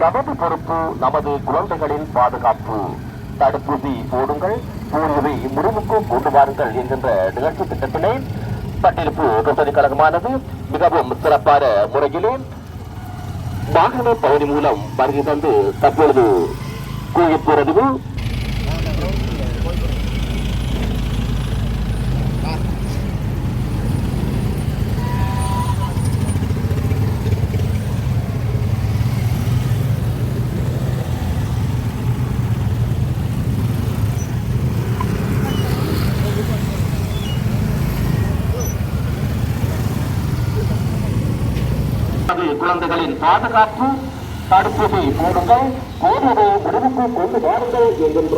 நமது பொறுப்பு நமது குழந்தைகளின் பாதுகாப்பு. தடுப்பூசி போடுங்கள் போலியோவை முடிவுக்கு கொண்டு வாருங்கள் என்கின்ற நிகழ்ச்சி திட்டத்திலே பட்டிருப்பு தொட்டதி கழகமானது மிகவும் சிறப்பான முறையிலே வாகன பகுதி மூலம் வருகை தந்து தற்பொழுது கூறிப்போறது குழந்தைகளின் பாதுகாப்பு தடுப்பூசி போடுங்கள் கோவிலை முடிவுக்கு கொண்டு வாருங்கள் என்கின்ற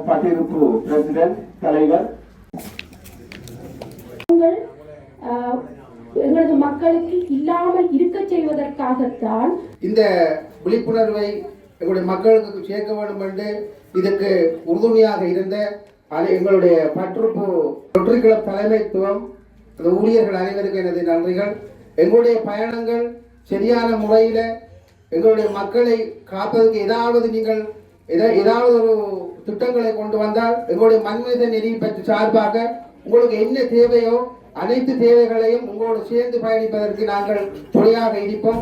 பட்டிருப்பு பிரசிடென்ட் தலைவர். நாங்கள் ஆஹ், எங்களது மக்களுக்கு இல்லாமல் இருக்கச் செய்வதற்காகத்தான் இந்த விழிப்புணர்வை எங்களுடைய மக்களுக்கு சேர்க்க வேண்டும் என்று இதற்கு உறுதுணையாக இருந்த அது எங்களுடைய பற்றுப்பு தொற்றுக்கிழ தலைமைத்துவம் அந்த ஊழியர்கள் அனைவருக்கும் எனது நன்றிகள். எங்களுடைய பயணங்கள் சரியான முறையில் எங்களுடைய மக்களை காப்பதற்கு ஏதாவது நீங்கள் எதா- ஏதாவது ஒரு திட்டங்களை கொண்டு வந்தால் எங்களுடைய மண்மனித நெறி பற்றி சார்பாக உங்களுக்கு என்ன தேவையோ அனைத்து தேவைகளையும் உங்களோடு சேர்ந்து பயணிப்பதற்கு நாங்கள் துணையாக இருப்போம்.